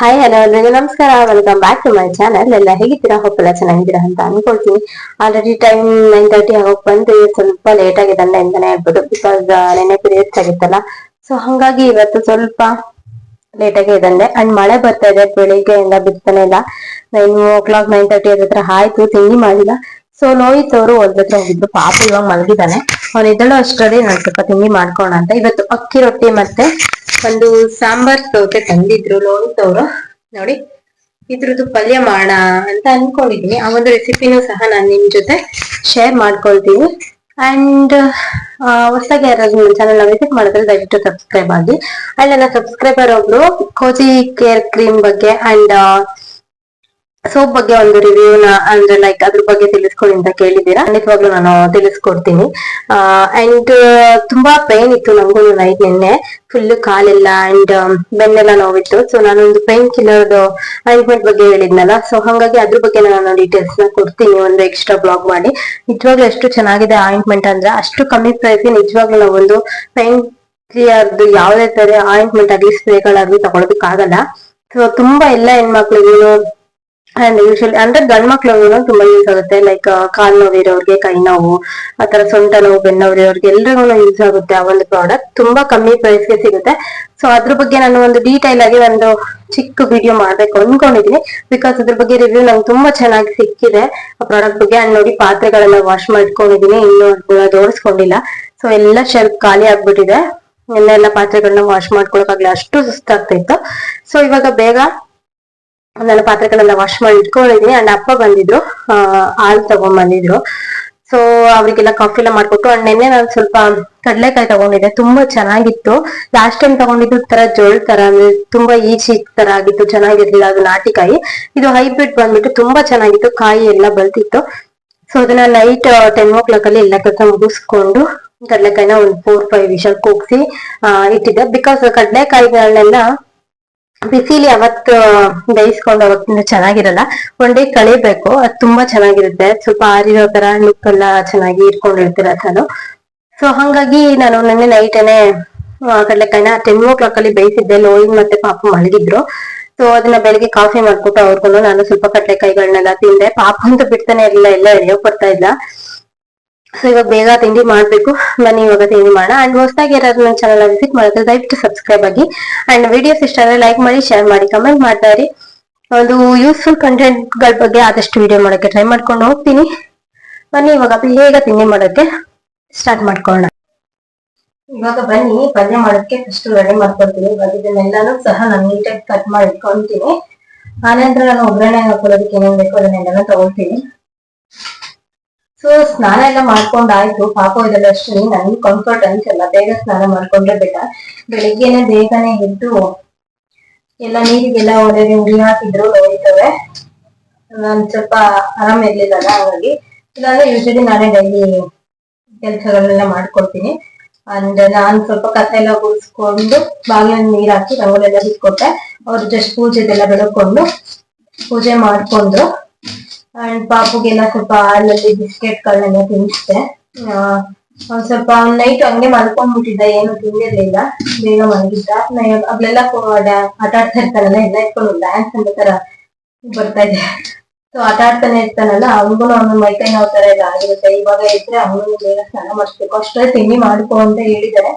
Hi hello ಎಲ್ರಿಗೂ ನಮಸ್ಕಾರ. Welcome back to my channel ಎಲ್ಲ ಹೇಗಿದ್ದೀರಾ? ಹೋಗಲ್ಲ ಚೆನ್ನಾಗಿದ್ದೀರಾ ಅಂತ ಅನ್ಕೊಳ್ತೀನಿ. ಆಲ್ರೆಡಿ ಟೈಮ್ ನೈನ್ ತರ್ಟಿ ಆಗೋಕ್ ಬಂದು ಸ್ವಲ್ಪ ಲೇಟ್ ಆಗಿದೆ ಅಂತಾನೆ ಹೇಳ್ಬೋದು ಬಿಕಾಸ್ ನೆನೆ ಪೀರಿಯಡ್ಸ್ ಆಗಿತ್ತಲ್ಲ ಸೊ ಹಂಗಾಗಿ ಇವತ್ತು ಸ್ವಲ್ಪ ಲೇಟ್ ಆಗಿ ಇದಂದೆ ಅಂಡ್ ಮಳೆ ಬರ್ತಾ ಇದೆ. ಬೆಳಿಗ್ಗೆಯಿಂದ ಬಿತ್ತನೆ ಇಲ್ಲ. Nine o'clock nine thirty ಅದ್ರ ಹತ್ರ ಆಯ್ತು. ತಿಂಡಿ ಮಾಡಿಲ್ಲ. ಸೊ ಅವರು ಹೊಲ್ದ ಹತ್ರ ಹೋಗಿದ್ರು. ಪಾಪ ಇವಾಗ ಮಲಗಿದ್ದಾನೆ. ಅವ್ನು ಎದ್ದಳು ಅಷ್ಟರಲ್ಲಿ ನಾನು ಸ್ವಲ್ಪ ತಿಂಡಿ ಮಾಡ್ಕೋಣ ಅಂತ. ಇವತ್ತು ಅಕ್ಕಿ ರೊಟ್ಟಿ ಮತ್ತೆ ಒಂದು ಸಾಂಬಾರ್ ಸೌತೆ ತಂದಿದ್ರು ಅವರು ನೋಡಿ, ಇದ್ರದ್ದು ಪಲ್ಯ ಮಾಡೋಣ ಅಂತ ಅನ್ಕೊಂಡಿದೀನಿ. ಆ ಒಂದು ರೆಸಿಪಿನೂ ಸಹ ನಾನು ನಿಮ್ ಜೊತೆ ಶೇರ್ ಮಾಡ್ಕೊಳ್ತೀನಿ. ಅಂಡ್ ಹೊಸದಾಗಿ ಯಾರಾದ್ರೂ ನನ್ನ ಚಾನಲ್ ವಿಸಿಟ್ ಮಾಡಿದ್ರೆ ದಯವಿಟ್ಟು ಸಬ್ಸ್ಕ್ರೈಬ್ ಆಗಿ. ಅಂಡ್ ನನ್ನ ಸಬ್ಸ್ಕ್ರೈಬರ್ ಒಬ್ರು ಕೋಜಿ ಕೇರ್ ಕ್ರೀಮ್ ಬಗ್ಗೆ ಅಂಡ್ ಸೋಪ್ ಬಗ್ಗೆ ಒಂದು ರಿವ್ಯೂನ ಅಂದ್ರೆ ಲೈಕ್ ಅದ್ರ ಬಗ್ಗೆ ತಿಳಿಸ್ಕೊಡಿ ಅಂತ ಕೇಳಿದ್ದೀರಾ? ಖಂಡಿತವಾಗ್ಲೂ ನಾನು ತಿಳಿಸ್ಕೊಡ್ತೀನಿ. ಅಂಡ್ ತುಂಬಾ ಪೇನ್ ಇತ್ತು ನಂಗೂ ನೈಟ್ ನಿನ್ನೆ. ಫುಲ್ ಕಾಲೆಲ್ಲ ಅಂಡ್ ಬೆನ್ನೆಲ್ಲ ನೋವಿತ್ತು. ಸೊ ನಾನು ಒಂದು ಪೇನ್ ಕಿಲ್ಲರ್ ಆಯಿಂಟ್ಮೆಂಟ್ ಬಗ್ಗೆ ಹೇಳಿದ್ನಲ್ಲ. ಸೊ ಹಾಗಾಗಿ ಅದ್ರ ಬಗ್ಗೆ ನಾನು ಡೀಟೇಲ್ಸ್ನ ಕೊಡ್ತೀನಿ, ಒಂದು ಎಕ್ಸ್ಟ್ರಾ ಬ್ಲಾಗ್ ಮಾಡಿ. ನಿಜವಾಗ್ಲೂ ಎಷ್ಟು ಚೆನ್ನಾಗಿದೆ ಆಯಿಂಟ್ಮೆಂಟ್ ಅಂದ್ರೆ ಅಷ್ಟು ಕಮ್ಮಿ ಪ್ರೈಸ್ ನಿಜವಾಗ್ಲೂ ನಾವು ಒಂದು ಪೇನ್ ಕ್ಲಿಯರ್ದು ಯಾವುದೇ ತರ ಆಯಿಂಟ್ಮೆಂಟ್ ಆಗಲಿ ಸ್ಪ್ರೇಗಳಾಗ್ಲಿ ತಗೊಳೋದಕ್ಕಾಗಲ್ಲ. ಸೊ ತುಂಬಾ ಎಲ್ಲ ಹೆಣ್ಮಕ್ಳಿಗೂ ಅಂಡ್ ಯೂಶಲಿ ಅಂದ್ರೆ ಗಂಡ್ ಮಕ್ಳು ತುಂಬಾ ಯೂಸ್ ಆಗುತ್ತೆ. ಲೈಕ್ ಕಾಲ್ ನೋವು ಇರೋರ್ಗೆ ಕೈ ನೋವು ಆತರ ಸೊಂಟ ನೋವು ಬೆನ್ನೋವು ಎಲ್ರಿಗೂ ಯೂಸ್ ಆಗುತ್ತೆ ಆ ಒಂದು ಪ್ರಾಡಕ್ಟ್ ತುಂಬಾ ಕಮ್ಮಿ ಪ್ರೈಸ್ಗೆ ಸಿಗುತ್ತೆ. ಸೊ ಅದ್ರ ಬಗ್ಗೆ ನಾನು ಒಂದು ಡೀಟೈಲ್ ಆಗಿ ಒಂದು ಚಿಕ್ಕ ವಿಡಿಯೋ ಮಾಡ್ಬೇಕು ಅನ್ಕೊಂಡಿದೀನಿ. ಬಿಕಾಸ್ ಅದ್ರ ಬಗ್ಗೆ ರಿವ್ಯೂ ನಂಗೆ ತುಂಬಾ ಚೆನ್ನಾಗಿ ಸಿಕ್ಕಿದೆ ಆ ಪ್ರಾಡಕ್ಟ್ ಬಗ್ಗೆ. ಅಂಡ್ ನೋಡಿ ಪಾತ್ರೆಗಳೆಲ್ಲ ವಾಶ್ ಮಾಡ್ಕೊಂಡಿದೀನಿ. ಇನ್ನು ಅದನ್ನ ಜೋಡಿಸ್ಕೊಂಡಿಲ್ಲ ಸೊ ಎಲ್ಲ ಶೆಲ್ಫ್ ಖಾಲಿ ಆಗ್ಬಿಟ್ಟಿದೆ. ಎಲ್ಲ ಪಾತ್ರೆಗಳನ್ನ ವಾಶ್ ಮಾಡ್ಕೊಳಕಾಗ್ಲಿ ಅಷ್ಟು ಸುಸ್ತಾಗ್ತಾ ಇತ್ತು. ಸೊ ಇವಾಗ ಬೇಗ ನಾನು ಪಾತ್ರೆಗಳೆಲ್ಲ ವಾಶ್ ಮಾಡಿ ಇಟ್ಕೊಂಡಿದೀನಿ ಅಂಡ್ ಅಪ್ಪ ಬಂದಿದ್ರು. ಹಾಲ್ ತಗೊಂಡ್ ಬಂದಿದ್ರು ಸೊ ಅವ್ರಿಗೆಲ್ಲ ಕಾಫಿ ಎಲ್ಲ ಮಾಡ್ಕೊಟ್ಟು ಅಂಡ್ ನೆನ್ನೆ ನಾನು ಸ್ವಲ್ಪ ಕಡಲೆಕಾಯಿ ತಗೊಂಡಿದ್ದೆ. ತುಂಬಾ ಚೆನ್ನಾಗಿತ್ತು. ಲಾಸ್ಟ್ ಟೈಮ್ ತಗೊಂಡಿದ್ದು ತರ ಜೋಳ ತರ, ಅಂದ್ರೆ ತುಂಬಾ ಈಚಿ ತರ ಆಗಿತ್ತು, ಚೆನ್ನಾಗಿರ್ಲಿಲ್ಲ ಅದು ನಾಟಿಕಾಯಿ. ಇದು ಹೈಬ್ರಿಡ್ ಬಂದ್ಬಿಟ್ಟು ತುಂಬಾ ಚೆನ್ನಾಗಿತ್ತು. ಕಾಯಿ ಎಲ್ಲ ಬಲ್ತಿತ್ತು. ಸೊ ಅದನ್ನ ನೈಟ್ ಟೆನ್ ಓ ಕ್ಲಾಕ್ ಅಲ್ಲಿ ಎಲ್ಲ ಕೆಲಸ ಮುಗಿಸ್ಕೊಂಡು ಕಡಲೆಕಾಯಿನ ಒಂದು ಫೋರ್ ಫೈವ್ ವಿಷಲ್ ಕೂಗ್ಸಿ ಇಟ್ಟಿದ್ದೆ. ಬಿಕಾಸ್ ಕಡಲೆಕಾಯಿಗಳನ್ನೆಲ್ಲ ಬಿಸಿಲಿ ಅವತ್ತು ಬೇಯಿಸ್ಕೊಂಡು ಅವತ್ತಿಂದ ಚೆನ್ನಾಗಿರಲ್ಲ. ಒನ್ ಡೇ ಕಳಿಬೇಕು. ಅದು ತುಂಬಾ ಚೆನ್ನಾಗಿರುತ್ತೆ. ಸ್ವಲ್ಪ ಆರಿರೋ ತರ ಲುಕ್ ಎಲ್ಲ ಚೆನ್ನಾಗಿ ಇಟ್ಕೊಂಡಿರ್ತೀರ ನಾನು ಸೊ ಹಂಗಾಗಿ ನಾನು ನಿನ್ನೆ ನೈಟೇನೆ ಕಡಲೆಕಾಯಿನ ಟೆನ್ ಓ ಕ್ಲಾಕ್ ಅಲ್ಲಿ ಬೇಯಿಸಿದ್ದೆ. ಲೋಯಿಂಗ್ ಮತ್ತೆ ಪಾಪ ಮಲಗಿದ್ರು. ಸೊ ಅದನ್ನ ಬೆಳಿಗ್ಗೆ ಕಾಫಿ ಮಾಡ್ಕೊಟ್ಟು ಅವ್ರಿಗೂ ನಾನು ಸ್ವಲ್ಪ ಕಡಲೆಕಾಯಿಗಳನ್ನೆಲ್ಲ ತಿಂದೆ. ಪಾಪ ಅಂತ ಬಿಡ್ತಾನೆ ಇರಲಿಲ್ಲ ಎಲ್ಲ ಎಳೆಯೋಕ್ ಬರ್ತಾ ಇಲ್ಲ. ಸೊ ಇವಾಗ ಬೇಗ ತಿಂಡಿ ಮಾಡ್ಬೇಕು. ಬನ್ನಿ, ಇವಾಗ ತಿಂಡಿ ಮಾಡೋಣ. ಅಂಡ್ ಹೊಸದಾಗಿ ಯಾರಾದ್ರೂ ನನ್ನ ಚಾನಲ್ ವಿಸಿಟ್ ಮಾಡಿದ್ರೆ ದಯವಿಟ್ಟು ಸಬ್ಸ್ಕ್ರೈಬ್ ಆಗಿ. ಅಂಡ್ ವಿಡಿಯೋಸ್ ಇಷ್ಟ ಆದ್ರೆ ಲೈಕ್ ಮಾಡಿ ಶೇರ್ ಮಾಡಿ ಕಮೆಂಟ್ ಮಾಡ್ತಾ ಇರಿ ಒಂದು ಯೂಸ್ಫುಲ್ ಕಂಟೆಂಟ್ಗಳ ಬಗ್ಗೆ ಆದಷ್ಟು ವಿಡಿಯೋ ಮಾಡೋಕೆ ಟ್ರೈ ಮಾಡ್ಕೊಂಡು ಹೋಗ್ತೀನಿ. ಬನ್ನಿ, ಇವಾಗ ಬೇಗ ತಿಂಡಿ ಮಾಡೋಕ್ಕೆ ಸ್ಟಾರ್ಟ್ ಮಾಡ್ಕೊಳ್ಳೋಣ. ಇವಾಗ ಬನ್ನಿ, ಪಲ್ಯ ಮಾಡೋಕೆ ಫಸ್ಟ್ ರೆಡಿ ಮಾಡ್ಕೊಳ್ತೀನಿ. ಇವಾಗ ಇದನ್ನೆಲ್ಲಾನು ಸಹ ನಾನು ನೀಟಾಗಿ ಕಟ್ ಮಾಡಿ ಇಟ್ಕೊಂತೀನಿ ಆನಂತರ ನಾನು ಒಗ್ಗರಣೆ ಹಾಕೊಳ್ಳೋದಕ್ಕೆ ಏನೇನು ಬೇಕು ಅದನ್ನೆಲ್ಲ ತಗೊಳ್ತೀನಿ. ಸೊ ಸ್ನಾನ ಎಲ್ಲ ಮಾಡ್ಕೊಂಡಾಯ್ತು. ಪಾಪ ಇದೆಲ್ಲ ಅಷ್ಟೇ ನನ್ಗೆ ಕಂಫರ್ಟ್ ಅನ್ಸಲ್ಲ. ಬೇಗ ಸ್ನಾನ ಮಾಡ್ಕೊಂಡ್ರೆ ಬೇಡ ಬೆಳಿಗ್ಗೆನೆ ಬೇಗನೆ ಎದ್ದು ಎಲ್ಲ ನೀರಿಗೆಲ್ಲ ಒಳಗೆ ಉರಿ ಹಾಕಿದ್ರು, ನೋಯ್ತವೆ. ನಾನ್ ಸ್ವಲ್ಪ ಆರಾಮ ಇರ್ಲಿಲ್ಲಲ್ಲ, ಹಾಗಾಗಿ. ಇಲ್ಲಾಂದ್ರೆ ಯೂಶಲಿ ನಾನೇ ಡೈಲಿ ಕೆಲಸಗಳನ್ನೆಲ್ಲ ಮಾಡ್ಕೊಡ್ತೀನಿ. ಅಂಡ್ ನಾನ್ ಸ್ವಲ್ಪ ಕಥೆ ಎಲ್ಲ ಗುಡಿಸ್ಕೊಂಡು ಬಾಗಿಲ ನೀರ್ ಹಾಕಿ ರಂಗೋಲೆಲ್ಲ ಬಿಟ್ಕೊಟ್ಟೆ ಅವ್ರು ಜಸ್ಟ್ ಪೂಜೆದೆಲ್ಲ ಬೆಳಕೊಂಡು ಪೂಜೆ ಮಾಡ್ಕೊಂಡು ಅಂಡ್ ಪಾಪುಗೆಲ್ಲ ಸ್ವಲ್ಪ ಹಾಲಲ್ಲಿ ಬಿಸ್ಕೆಟ್ ಗಳನ್ನೆಲ್ಲ ತಿನ್ನಿಸ್ದೆ ಒಂದ್ ಸ್ವಲ್ಪ ನೈಟ್ ಹಂಗೆ ಮಲ್ಕೊಂಡ್ಬಿಟ್ಟಿದ್ದ, ಏನು ತಿಂದಿರ್ಲಿಲ್ಲ ಬೇಗ ಮಲಗಿದ್ದ. ಅಗ್ಲೆಲ್ಲ ಆಟ ಆಡ್ತಾ ಇರ್ತಾನಲ್ಲ, ಎಲ್ಲ ಇಟ್ಕೊಂಡು ಡ್ಯಾನ್ಸ್ ಅಂತ ತರ ಬರ್ತಾ ಇದೆ. ಸೊ ಆಟ ಆಡ್ತಾನೆ ಇರ್ತಾನಲ್ಲ, ಅವನಿಗೂ ಅವನ ಮೈಕೈ ನೋವು ತರ ಎಲ್ಲ ಆಗಿರುತ್ತೆ. ಇವಾಗ ಇದ್ರೆ ಅವನು ಬೇಗ ಸ್ನಾನ ಮಾಡಿಸ್ಬೇಕು. ಅಷ್ಟೇ ತಿಂಡಿ ಮಾಡ್ಕೊ ಅಂತ ಹೇಳಿದ್ದಾರೆ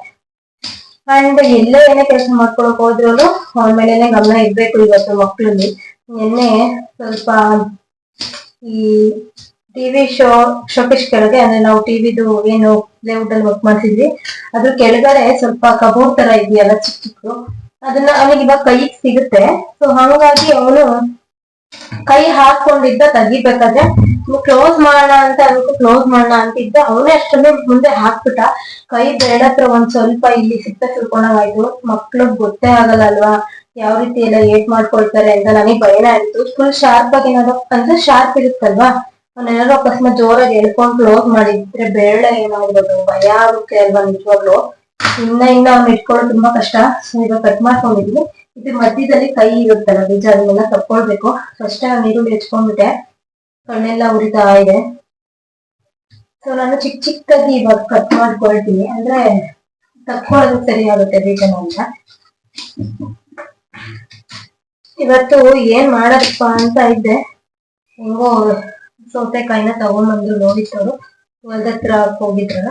ಅಂಡ್ ಎಲ್ಲೇ ಏನೇ ಕೆಲಸ ಮಾಡ್ಕೊಳಕ್ ಹೋದ್ರು ಅವನ ಮೇಲೆನೆ ಗಮನ ಇರ್ಬೇಕು ಇವತ್ತು ಮಕ್ಳಲ್ಲಿ. ನಿನ್ನೆ ಸ್ವಲ್ಪ ಈ ಟಿವಿ ಶೋ ಶೋಕೇಶ್ ಕೆಳಗೆ, ಅಂದ್ರೆ ನಾವು ಟಿವಿದು ಏನು ಲೇಔಟ್ ಅಲ್ಲಿ ವರ್ಕ್ ಮಾಡ್ತಿದ್ವಿ. ಅದ್ರ ಕೆಳಗಡೆ ಸ್ವಲ್ಪ ಕಬೋರ್ಡ್ ತರ ಇದೆಯಲ್ಲ ಚಿಕ್ಕ ಚಿಕ್ಕ. ಅದನ್ನ ಅವನಿಗೆ ಇವಾಗ ಕೈ ಸಿಗುತ್ತೆ. ಸೊ ಹಂಗಾಗಿ ಅವನು ಕೈ ಹಾಕೊಂಡಿದ್ದ ತಗಿಬೇಕಾದ್ರೆ ಕ್ಲೋಸ್ ಮಾಡೋಣ ಅಂತ ಅದಕ್ಕೆ ಕ್ಲೋಸ್ ಮಾಡೋಣ ಅಂತಿದ್ದ, ಅವನೇ ಅಷ್ಟೊಂದೇ ಮುಂದೆ ಹಾಕ್ಬಿಟ್ಟ. ಕೈ ಬೇಡತ್ರ ಒಂದ್ ಸ್ವಲ್ಪ ಇಲ್ಲಿ ಸಿಕ್ಕ ತಿಳ್ಕೊಂಡಾಗಾಯ್ತು. ಮಕ್ಳಿಗ್ ಗೊತ್ತೇ ಆಗಲ್ಲ ಅಲ್ವಾ? ಯಾವ ರೀತಿ ಎಲ್ಲ ಏಟ್ ಮಾಡ್ಕೊಳ್ತಾರೆ ಅಂತ ನನಗೆ ಭಯನ ಆಯ್ತು. ಫುಲ್ ಶಾರ್ಪ್ ಆಗಿ ಏನಾದ್ರು, ಅಂದ್ರೆ ಶಾರ್ಪ್ ಇರುತ್ತಲ್ವಾ? ಅವನೇನಾದ್ರು ಅಕಸ್ಮಾತ್ ಜೋರಾಗಿ ಎಳ್ಕೊಂಡು ಕ್ಲೋಸ್ ಮಾಡಿದ್ರೆ ಬೇಡ ಏನಾಗ್ಬೋದು? ಭಯ ಆಗುತ್ತೆ ಅಲ್ವಾ ನಿಜವಾಗ್ಲು? ಇನ್ನ ಇನ್ನ ಅವ್ನ ಇಟ್ಕೊಳ್ಳೋದು ತುಂಬಾ ಕಷ್ಟ. ಸೊ ಈಗ ಕಟ್ ಮಾಡ್ಕೊಂಡಿದ್ವಿ ಇದ್ರ ಮಧ್ಯದಲ್ಲಿ ಕೈ ಇರುತ್ತಲ್ಲ, ಬೀಜ ಅದನ್ನೆಲ್ಲ ತಕ್ಕೊಳ್ಬೇಕು. ಫಸ್ಟ್ ನಾನು ನೀರುಳ್ಳಿ ಹೆಚ್ಕೊಂಡ್ಬಿಟ್ಟೆ ಕಣ್ಣೆಲ್ಲ ಉರಿತಾ ಇದೆ. ಸೊ ನಾನು ಚಿಕ್ಕ ಚಿಕ್ಕದಾಗಿ ಇವಾಗ ಕಟ್ ಮಾಡ್ಕೊಳ್ತೀನಿ. ಅಂದ್ರೆ ತಕ್ಕೊಳ್ಳೋದು ಸರಿ ಆಗುತ್ತೆ ಬೀಜನ ಅಂತ. ಇವತ್ತು ಏನ್ ಮಾಡದಪ್ಪ ಅಂತ ಇದ್ದೆ. ಹೆಂಗೋ ಸೌತೆಕಾಯಿನ ತಗೊಂಡ್ಬಂದು ನೋಡಿದ್ರು ಹೊಲದತ್ರ ಹೋಗಿದ್ರಲ್ಲ.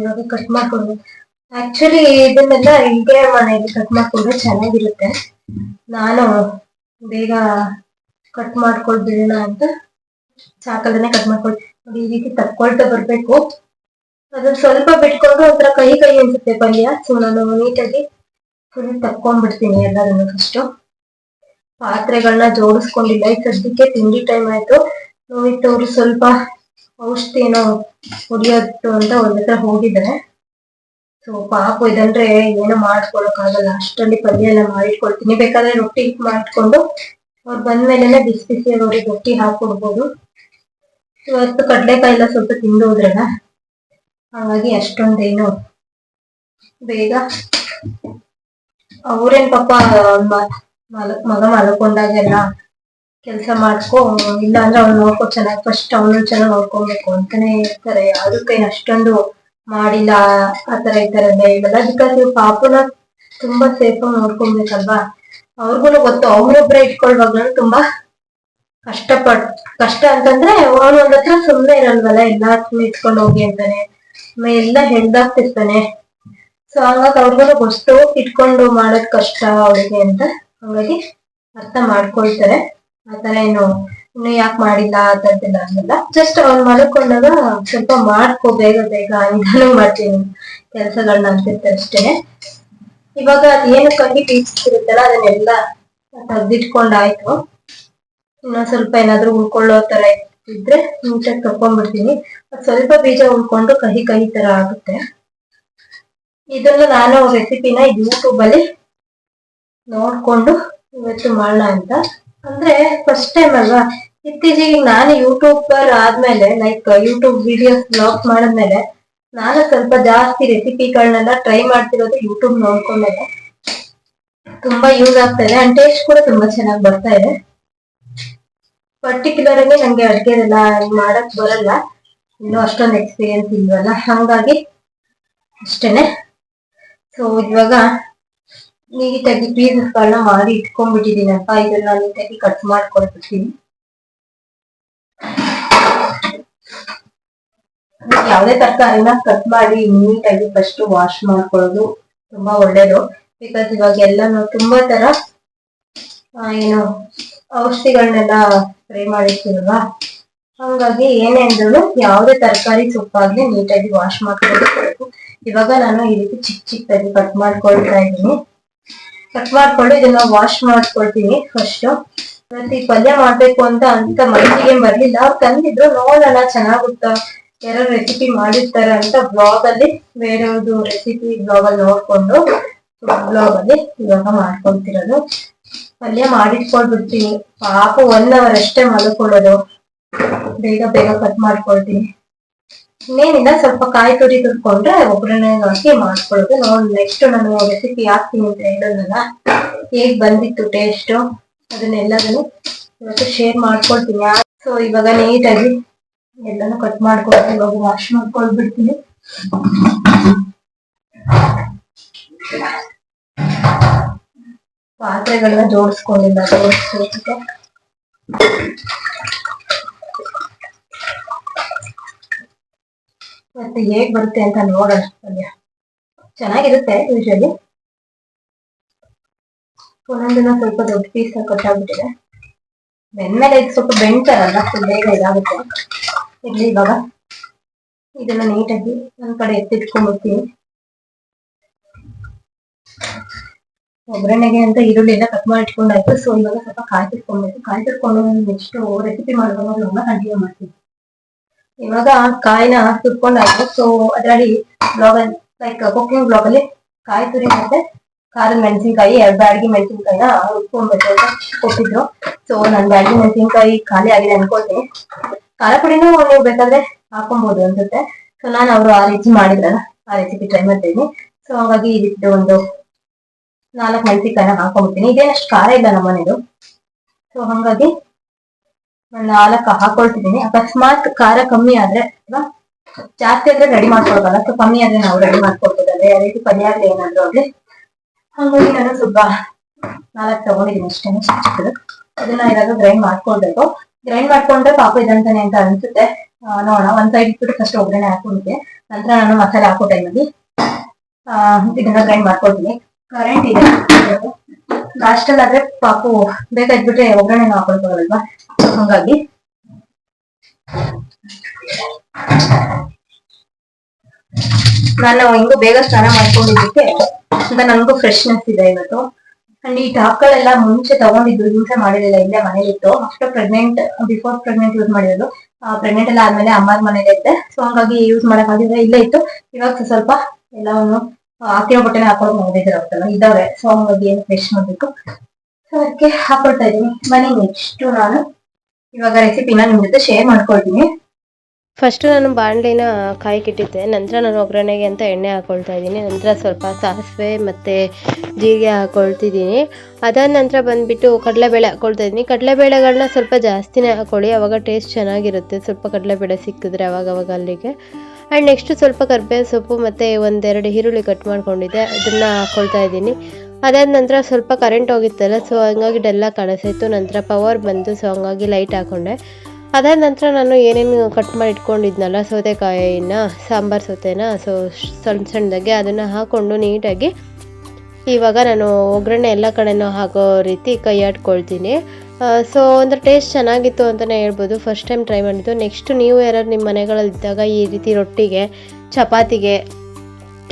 ಇವಾಗ ಕಟ್ ಮಾಡ್ಕೊಂಡು. ಆಕ್ಚುಲಿ ಇದನ್ನೆಲ್ಲ ಹಿಂಗೆ ಮನೆಯಲ್ಲಿ ಕಟ್ ಮಾಡ್ಕೊಂಡ್ರೆ ಚೆನ್ನಾಗಿರುತ್ತೆ. ನಾನು ಬೇಗ ಕಟ್ ಮಾಡ್ಕೊಳ್ಬಿಡೋಣ ಅಂತ ಚಾಕಲ್ದನೆ ಕಟ್ ಮಾಡ್ಕೊಳ್ ಈ ರೀತಿ ತಕ್ಕೊಳ್ತಾ ಬರ್ಬೇಕು. ಅದನ್ನ ಸ್ವಲ್ಪ ಬಿಟ್ಕೊಂಡು ಒಂಥರ ಕೈ ಕೈ ಅನ್ಸುತ್ತೆ ಪಲ್ಯ. ಸೊ ನಾನು ನೀಟಾಗಿ ಫುಲ್ ತಕ್ಕೊಂಡ್ಬಿಡ್ತೀನಿ ಎಲ್ಲದನ್ನು ಫಸ್ಟು ಪಾತ್ರೆಗಳನ್ನ ಜೋಡಿಸ್ಕೊಂಡಿಲ್ಲ ಈ ಸದ್ಯಕ್ಕೆ ತಿಂಡಿ ಟೈಮ್ ಆಯ್ತು. ರೋಹಿತ್ ಅವ್ರು ಸ್ವಲ್ಪ ಔಷಧಿ ಏನೋ ಹೊಡಿಯೋದು ಅಂತ ಒಂದ್ ಹತ್ರ ಹೋಗಿದ್ದಾರೆ ಸೊ ಪಾಪ ಇದಂದ್ರೆ ಏನೋ ಮಾಡ್ಕೊಳಕ್ ಆಗಲ್ಲ ಅಷ್ಟರಲ್ಲಿ ಪಲ್ಯ ಎಲ್ಲ ಮಾಡಿಟ್ಕೊಳ್ತೀನಿ. ಬೇಕಾದ್ರೆ ರೊಟ್ಟಿ ಮಾಡ್ಕೊಂಡು ಅವ್ರು ಬಂದ್ಮೇಲೆ ಬಿಸಿ ಬಿಸಿ ಅವ್ರಿಗೆ ರೊಟ್ಟಿ ಹಾಕೊಡ್ಬೋದು. ಇವತ್ತು ಕಡ್ಲೆಕಾಯಿ ಎಲ್ಲ ಸ್ವಲ್ಪ ತಿಂದು ಹೋದ್ರಲ್ಲ ಹಾಗಾಗಿ ಅಷ್ಟೊಂದೇನು ಬೇಗ. ಅವ್ರೇನ್ ಪಾಪ ಮ- ಮಲ- ಮಗ ಮಲ್ಕೊಂಡಾಗೆಲ್ಲ ಕೆಲಸ ಮಾಡ್ಕೊ ಇಲ್ಲ ಅಂದ್ರೆ ಅವ್ನು ನೋಡ್ಕೊ, ಚೆನ್ನಾಗಿ ಫಸ್ಟ್ ಅವನು ಚೆನ್ನಾಗಿ ನೋಡ್ಕೊಬೇಕು ಅಂತಾನೆ ಇರ್ತಾರೆ. ಯಾವ್ದು ಕೈ ಅಷ್ಟೊಂದು ಮಾಡಿಲ್ಲ ಆತರ ಈ ತರ ಎಲ್ಲ ಹೇಳಲ್ಲ ಬಿಕಾಸ್ ನೀವು ಪಾಪುನ ತುಂಬಾ ಸೇಫ್ ಆಗಿ ನೋಡ್ಕೊಬೇಕಲ್ವಾ? ಅವ್ರಿಗೂ ಗೊತ್ತು ಅವ್ರೊಬ್ರೆ ಇಟ್ಕೊಳ್ವಾಗ್ಲೂ ತುಂಬಾ ಕಷ್ಟಪಟ್, ಕಷ್ಟ ಅಂತಂದ್ರೆ ಅವನು ಒಂದ್ ಹತ್ರ ಸುಮ್ನೆ ಇರಲ್ವಲ್ಲ ಎಲ್ಲಾ ಇಟ್ಕೊಂಡು ಹೋಗಿ ಅಂತಾನೆ. ಎಲ್ಲ ಹೆಣ್ದಾಗ್ತಿರ್ತಾನೆ ಸೊ ಹಂಗಾಗಿ ಅವ್ರಿಗೂ ಗೊತ್ತು, ಇಟ್ಕೊಂಡು ಮಾಡೋದ್ ಕಷ್ಟ ಅವಳಿಗೆ ಅಂತ. ಹಂಗಾಗಿ ಅರ್ಥ ಮಾಡ್ಕೊಳ್ತಾರೆ. ಆತರ ಏನು, ಇನ್ನು ಯಾಕೆ ಮಾಡಿಲ್ಲ, ಆ ಥರದ್ದೆಲ್ಲ ಆಗಲ್ಲ. ಜಸ್ಟ್ ಅವ್ನು ಮಲ್ಕೊಂಡಾಗ ಸ್ವಲ್ಪ ಮಾಡ್ಕೋ, ಬೇಗ ಬೇಗ ನಿಧಾನ ಮಾಡ್ತೀನಿ ಕೆಲಸಗಳನ್ನ ಅಂತಿರ್ತಾರೆ ಅಷ್ಟೇ. ಇವಾಗ ಅದೇನು ಕಹಿ ಬೀಳ್ತಿರುತ್ತಲ್ಲ ಅದನ್ನೆಲ್ಲ ತೆಗ್ದಿಟ್ಕೊಂಡಾಯ್ತು. ಇನ್ನೊಂದ್ ಸ್ವಲ್ಪ ಏನಾದ್ರೂ ಉಳ್ಕೊಳ್ಳೋ ತರ ಇದ್ರೆ ನೀಟಾಗಿ ತಕೊಂಡ್ಬಿಡ್ತೀನಿ ಸ್ವಲ್ಪ ಬೀಜ ಉಳ್ಕೊಂಡು ಕಹಿ ಕಹಿ ತರ ಆಗುತ್ತೆ. ಇದನ್ನು ನಾನು ರೆಸಿಪಿನ ಯೂಟ್ಯೂಬ್ ಅಲ್ಲಿ ನೋಡ್ಕೊಂಡು ಇವತ್ತು ಮಾಡೋಣ ಅಂತ. ಅಂದ್ರೆ ಫಸ್ಟ್ ಟೈಮ್ ಅಲ್ವಾ? ಇತ್ತೀಚೆಗೆ ನಾನು ಯೂಟ್ಯೂಬರ್ ಆದ್ಮೇಲೆ ಲೈಕ್ ಯೂಟ್ಯೂಬ್ ವಿಡಿಯೋಸ್ ಬ್ಲಾಗ್ ಮಾಡಿದ್ಮೇಲೆ, ನಾನು ಸ್ವಲ್ಪ ಜಾಸ್ತಿ ರೆಸಿಪಿಗಳನ್ನೆಲ್ಲ ಟ್ರೈ ಮಾಡ್ತಿರೋದು ಯೂಟ್ಯೂಬ್ ನೋಡ್ಕೊಂಡ್ಮೇಲೆ ತುಂಬಾ ಯೂಸ್ ಆಗ್ತಾ ಇದೆ ಅಂಡ್ ಟೇಸ್ಟ್ ಕೂಡ ತುಂಬಾ ಚೆನ್ನಾಗಿ ಬರ್ತಾ ಇದೆ. ಪರ್ಟಿಕ್ಯುಲರ್ ಆಗಿ ನಂಗೆ ಅಡ್ಗೆದೆಲ್ಲ ಮಾಡಕ್ ಬರಲ್ಲ. ಇನ್ನೂ ಅಷ್ಟೊಂದು ಎಕ್ಸ್ಪೀರಿಯನ್ಸ್ ಇಲ್ವಲ್ಲ? ಹಂಗಾಗಿ ಅಷ್ಟೇನೆ. ಸೊ ಇವಾಗ ನೀಟಾಗಿ ಪೀಸಸ್ಗಳನ್ನ ಮಾಡಿ ಇಟ್ಕೊಂಡ್ಬಿಟ್ಟಿದ್ದೀನಪ್ಪ. ಇದನ್ನ ನೀಟಾಗಿ ಕಟ್ ಮಾಡ್ಕೊಳ್ಬಿಡ್ತೀನಿ. ಯಾವುದೇ ತರಕಾರಿನ ಕಟ್ ಮಾಡಿ ನೀಟಾಗಿ ಫಸ್ಟ್ ವಾಶ್ ಮಾಡ್ಕೊಳ್ಳೋದು ತುಂಬಾ ಒಳ್ಳೇದು. ಬಿಕಾಸ್ ಇವಾಗ ಎಲ್ಲಾನು ತುಂಬಾ ತರ ಏನು ಔಷಧಿಗಳನ್ನೆಲ್ಲ ಸ್ಪ್ರೇ ಮಾಡಿರ್ತೀರಲ್ವಾ? ಹಂಗಾಗಿ ಏನೇ ಅಂದ್ರೂ ಯಾವುದೇ ತರಕಾರಿ ಸೊಪ್ಪಾಗ್ಲಿ ನೀಟಾಗಿ ವಾಶ್ ಮಾಡ್ಕೊಳ್ಬೇಕು ಇವಾಗ ನಾನು ಈ ರೀತಿ ಚಿಕ್ಕ ಚಿಕ್ಕದಾಗಿ ಕಟ್ ಮಾಡ್ಕೊಳ್ತಾ ಇದ್ದೀನಿ. ಕಟ್ ಮಾಡ್ಕೊಂಡು ಇದನ್ನ ವಾಶ್ ಮಾಡ್ಕೊಳ್ತೀನಿ ಫಸ್ಟ್ ಮತ್ತೆ ಈ ಪಲ್ಯ ಮಾಡ್ಬೇಕು ಅಂತ ಅಂತ ಮನಸ್ಸಿಗೆ ಬರ್ಲಿಲ್ಲ. ಅವ್ರು ತಂದಿದ್ರು, ನೋಡೋಣ ಚೆನ್ನಾಗುತ್ತಾ? ಯಾರೋ ರೆಸಿಪಿ ಮಾಡಿರ್ತಾರೆ ಅಂತ ಬ್ಲಾಗ್ ಅಲ್ಲಿ ಬೇರೆಯವ್ರದ್ದು ರೆಸಿಪಿ ಬ್ಲಾಗ್ ಅಲ್ಲಿ ನೋಡ್ಕೊಂಡು ಬ್ಲಾಗ್ ಅಲ್ಲಿ ಇವಾಗ ಮಾಡ್ಕೊಳ್ತಿರೋದು. ಪಲ್ಯ ಮಾಡಿಟ್ಕೊಂಡ್ಬಿಡ್ತೀನಿ ಪಾಪ ಒನ್ ಅವರ್ ಅಷ್ಟೇ ಮಲ್ಕೊಳ್ಳೋದು. ಬೇಗ ಬೇಗ ಕಟ್ ಮಾಡ್ಕೊಳ್ತೀನಿ. ಇನ್ನೇನಿಲ್ಲ, ಸ್ವಲ್ಪ ಕಾಯಿ ತುರಿ ತುರ್ಕೊಂಡ್ರೆ ಒಗ್ಗರಣೆ ಹಾಕಿ ಮಾಡ್ಕೊಳ್ಳೋದು. ನೋಡಿ ನೆಕ್ಸ್ಟ್ ನಾನು ರೆಸಿಪಿ ಹಾಕ್ತೀನಿ ಅಂತ ಹೇಳೋದಲ್ಲ ಹೇಗ್ ಬಂದಿತ್ತು ಟೇಸ್ಟ್ ಅದನ್ನೆಲ್ಲದನ್ನು ಇವತ್ತು ಶೇರ್ ಮಾಡ್ಕೊಳ್ತೀನಿ. ಸೊ ಇವಾಗ ನೀಟಾಗಿ ಎಲ್ಲಾನು ಕಟ್ ಮಾಡ್ಕೊಳ್ತೀನಿ ಇವಾಗ ವಾಶ್ ಮಾಡ್ಕೊಳ್ಬಿಡ್ತೀನಿ. ಪಾತ್ರೆಗಳನ್ನ ಜೋಡಿಸ್ಕೊಂಡಿಲ್ಲ ಜೋಡಿಸ್ಬೇಕು ಮತ್ತೆ ಹೇಗ್ ಬರುತ್ತೆ ಅಂತ ನೋಡೋಣ ಪಲ್ಯ ಚೆನ್ನಾಗಿರುತ್ತೆ ಯೂಶಲಿ ಒಂದೊಂದಿನ ಸ್ವಲ್ಪ ದೊಡ್ಡ ಪೀಸ್ ಕಟ್ಟಾಗ್ಬಿಟ್ಟಿದೆ. ಬೆಂದ್ಮೇಲೆ ಇದು ಸ್ವಲ್ಪ ಬೆಣ್ತಾರಲ್ಲ ಸ್ವಲ್ಪ ಬೇಗ ಇದಾಗುತ್ತೆ. ಇರ್ಲಿ ಇವಾಗ. ಇದನ್ನ ನೀಟಾಗಿ ಒಂದ್ ಕಡೆ ಎತ್ತಿಟ್ಕೊಂಡ್ಬಿಡ್ತೀನಿ. ಒಗ್ಗರಣೆಗೆ ಅಂತ ಈರುಳ್ಳಿ ಎಲ್ಲ ಕಟ್ ಮಾಡಿ ಇಟ್ಕೊಂಡಾಯ್ತು ಸೊ ಇವಾಗ ಸ್ವಲ್ಪ ಕಾಯಿ ತಿರ್ಕೊಬೇಕು ನೆಕ್ಸ್ಟ್ ರೆಸಿಪಿ ಮಾಡುವಾಗ ಕಂಟಿನ್ಯೂ ಮಾಡ್ತೀನಿ. ಇವಾಗ ಕಾಯಿನ ತುರ್ಕೊಂಡಾಯ್ತು. ಸೊ ಅದರಲ್ಲಿ ಬ್ಲಾಗ್ ಲೈಕ್ ಕುಕಿಂಗ್ ಬ್ಲಾಗ್ ಅಲ್ಲಿ ಕಾಯಿ ತುರಿ ಮತ್ತೆ ಖಾರದ ಮೆಣಸಿನ್ಕಾಯಿ, ಎರಡು ಬ್ಯಾಡಗಿ ಮೆಣಸಿನ್ಕಾಯಿನ ಉಟ್ಕೊಳ್ಬೇಕು ಅಂತ ಕೊಟ್ಟಿದ್ರು. ಸೊ ನಾನು ಬ್ಯಾಡಗಿ ಮೆಣಸಿನ್ಕಾಯಿ ಖಾಲಿ ಆಗಿದೆ ಅನ್ಕೊಳ್ತೀನಿ. ಖಾರ ಪುಡಿನೂ ನೀವು ಬೇಕಾದ್ರೆ ಹಾಕೊಬಹುದು ಅನ್ಸುತ್ತೆ. ಸೊ ನಾನು ಅವರು ಆ ರೀತಿ ಮಾಡಿದ್ರಲ್ಲ, ಆ ರೆಸಿಪಿ ಟ್ರೈ ಮಾಡ್ತೀನಿ ಸೊ ಹಾಗಾಗಿ ಈ ರೀತಿ ಒಂದು ನಾಲ್ಕು ಮೆಣಸಿನ್ಕಾಯಿನ ಹಾಕೊಂಡ್ಬಿಡ್ತೀನಿ ಇದೇನಷ್ಟು ಖಾರ ಇಲ್ಲ ನಮ್ಮನೇದು ಸೊ ಹಂಗಾಗಿ ನಾಲ್ಕು ಹಾಕೊಳ್ತಿದ್ದೀನಿ ಅಕಸ್ಮಾತ್ ಖಾರ ಕಮ್ಮಿ ಆದ್ರೆ ಅಥವಾ ಜಾಸ್ತಿ ಆದ್ರೆ ರೆಡಿ ಮಾಡ್ಕೊಳ್ಬಲ್ಲ. ಸೊ ಕಮ್ಮಿ ಆದ್ರೆ ನಾವು ರೆಡಿ ಮಾಡ್ಕೊಳ್ಬೋದಲ್ಲ ಯಾವ ರೀತಿ ಪಲ್ಯ ಆಗ್ಲಿ ಏನಾದ್ರು ಆಗ್ಲಿ. ಹಂಗಾಗಿ ನಾನು ಸ್ವಲ್ಪ ನಾಲ್ಕು ತಗೊಂಡಿದ್ದೀನಿ ಅಷ್ಟೇ. ಚಿಕ್ಕದು. ಅದನ್ನ ಇವಾಗ ಗ್ರೈಂಡ್ ಮಾಡ್ಕೊಳ್ಬೇಕು. ಗ್ರೈಂಡ್ ಮಾಡ್ಕೊಂಡ್ರೆ ಪಾಪ ಇದಂತಾನೆ ಅಂತ ಅನ್ಸುತ್ತೆ. ನೋಡೋಣ. ಒಂದ್ ಸೈಡ್ ಇಟ್ಬಿಟ್ಟು ಫಸ್ಟ್ ಒಗ್ಗರಣೆ ಹಾಕೊಂಡಿದ್ದೆ. ನಂತರ ನಾನು ಮಸಾಲೆ ಹಾಕೋ ಟೈಮಲ್ಲಿ ಇದನ್ನ ಗ್ರೈಂಡ್ ಮಾಡ್ಕೊಳ್ತೀನಿ. ಕರೆಂಟ್ ಇದೆ. ಲಾಸ್ಟಲ್ಲಿ ಆದ್ರೆ ಪಾಪು ಬೇಗ ಇದ್ಬಿಟ್ರೆ ಒಗ್ಗರಣೆ ಹಾಕೊಳ್ಬೋದಲ್ವಾ ಹಂಗಾಗಿ. ನಾನು ಹಿಂಗು ಬೇಗ ಸ್ನಾನ ಮಾಡ್ಕೊಂಡಿದ್ದಕ್ಕೆ ಅಂತ ನನಗೂ ಫ್ರೆಶ್ನೆಸ್ ಇದೆ ಇವತ್ತು. ಅಂಡ್ ಈ ಟಾಪ್ಗಳೆಲ್ಲ ಮುಂಚೆ ತಗೊಂಡಿದ್ರು, ಹಿಂಸೆ ಮಾಡಿರಲಿಲ್ಲ, ಇಲ್ಲೇ ಮನೇಲಿತ್ತು after pregnant before pregnant use ಮಾಡಿರೋದು. ಪ್ರೆಗ್ನೆಂಟ್ ಎಲ್ಲ ಆದ್ಮೇಲೆ ಅಮ್ಮನ ಮನೇಲಿ ಇದ್ದೆ. ಸೊ ಹಂಗಾಗಿ ಯೂಸ್ ಮಾಡಕ್ ಆಗಿದ್ರೆ ಇಲ್ಲೇ ಇತ್ತು. ಇವಾಗ ಸ್ವಲ್ಪ ಎಲ್ಲವನ್ನು ಹಾಕಿರೋ ಬಟ್ಟೆನೆ ಹಾಕೊಂಡು ಹೋಗಿದ್ದಾರಲ್ಲ ಇದಾವೆ. ಸೊ ಹಂಗಾಗಿ ಏನು ಫ್ರೆಶ್ ಮಾಡ್ಬೇಕು. ಸೊ ಅದಕ್ಕೆ ಹಾಕೊಳ್ತಾ ಇದೀನಿ ಬನ್ನಿ ನೆಕ್ಸ್ಟ್ ನಾನು ಇವಾಗ ರೆಸಿಪಿನ ನಿಮ್ ಜೊತೆ ಶೇರ್ ಮಾಡ್ಕೊಳ್ತೀನಿ. ಫಸ್ಟು ನಾನು ಬಾಣಲಿನ ಕಾಯಕ್ಕಿಟ್ಟಿದ್ದೆ ನಂತರ ನಾನು ಒಗ್ಗರಣೆಗೆ ಅಂತ ಎಣ್ಣೆ ಹಾಕ್ಕೊಳ್ತಾ ಇದ್ದೀನಿ. ನಂತರ ಸ್ವಲ್ಪ ಸಾಸಿವೆ ಮತ್ತು ಜೀರಿಗೆ ಹಾಕ್ಕೊಳ್ತಿದ್ದೀನಿ ಅದಾದ ನಂತರ ಬಂದುಬಿಟ್ಟು ಕಡಲೆಬೇಳೆ ಹಾಕ್ಕೊಳ್ತಾ ಇದ್ದೀನಿ. ಕಡಲೆಬೇಳೆಗಳನ್ನ ಸ್ವಲ್ಪ ಜಾಸ್ತಿನೇ ಹಾಕ್ಕೊಳ್ಳಿ ಅವಾಗ ಟೇಸ್ಟ್ ಚೆನ್ನಾಗಿರುತ್ತೆ. ಸ್ವಲ್ಪ ಕಡಲೆಬೇಳೆ ಸಿಕ್ಕಿದ್ರೆ ಅವಾಗ ಅವಾಗ ಅಲ್ಲಿಗೆ. ಆ್ಯಂಡ್ ನೆಕ್ಸ್ಟು ಸ್ವಲ್ಪ ಕರ್ಬೇವು ಸೊಪ್ಪು ಮತ್ತು ಒಂದೆರಡು ಈರುಳ್ಳಿ ಕಟ್ ಮಾಡ್ಕೊಂಡಿದ್ದೆ. ಅದನ್ನು ಹಾಕ್ಕೊಳ್ತಾ ಇದ್ದೀನಿ. ಅದಾದ ನಂತರ ಸ್ವಲ್ಪ ಕರೆಂಟ್ ಹೋಗಿತ್ತಲ್ಲ ಸೊ ಹಂಗಾಗಿ ಡೆಲ್ಲ ಕಾಣಿಸ್ತಾಯಿತ್ತು ನಂತರ ಪವರ್ ಬಂತು ಸೊ ಹಂಗಾಗಿ ಲೈಟ್ ಹಾಕ್ಕೊಂಡೆ ಅದಾದ ನಂತರ ನಾನು ಏನೇನು ಕಟ್ ಮಾಡಿ ಇಟ್ಕೊಂಡಿದ್ನಲ್ಲ ಸೌತೆಕಾಯಿನ, ಸಾಂಬಾರು ಸೌತೆನ ಸೊ, ಸಣ್ಣ ಸಣ್ಣದಾಗೆ ಅದನ್ನು ಹಾಕ್ಕೊಂಡು ನೀಟಾಗಿ ಇವಾಗ ನಾನು ಒಗ್ಗರಣೆ ಎಲ್ಲ ಕಡೆನೂ ಹಾಕೋ ರೀತಿ ಕೈ ಆಡ್ಕೊಳ್ತೀನಿ ಸೊ ಒಂದು ಟೇಸ್ಟ್ ಚೆನ್ನಾಗಿತ್ತು ಅಂತಲೇ ಹೇಳ್ಬೋದು. ಫಸ್ಟ್ ಟೈಮ್ ಟ್ರೈ ಮಾಡಿದ್ದು. ನೆಕ್ಸ್ಟ್ ನೀವು ಯಾರು ನಿಮ್ಮ ಮನೆಗಳಲ್ಲಿ ಇದ್ದಾಗ ಈ ರೀತಿ ರೊಟ್ಟಿಗೆ, ಚಪಾತಿಗೆ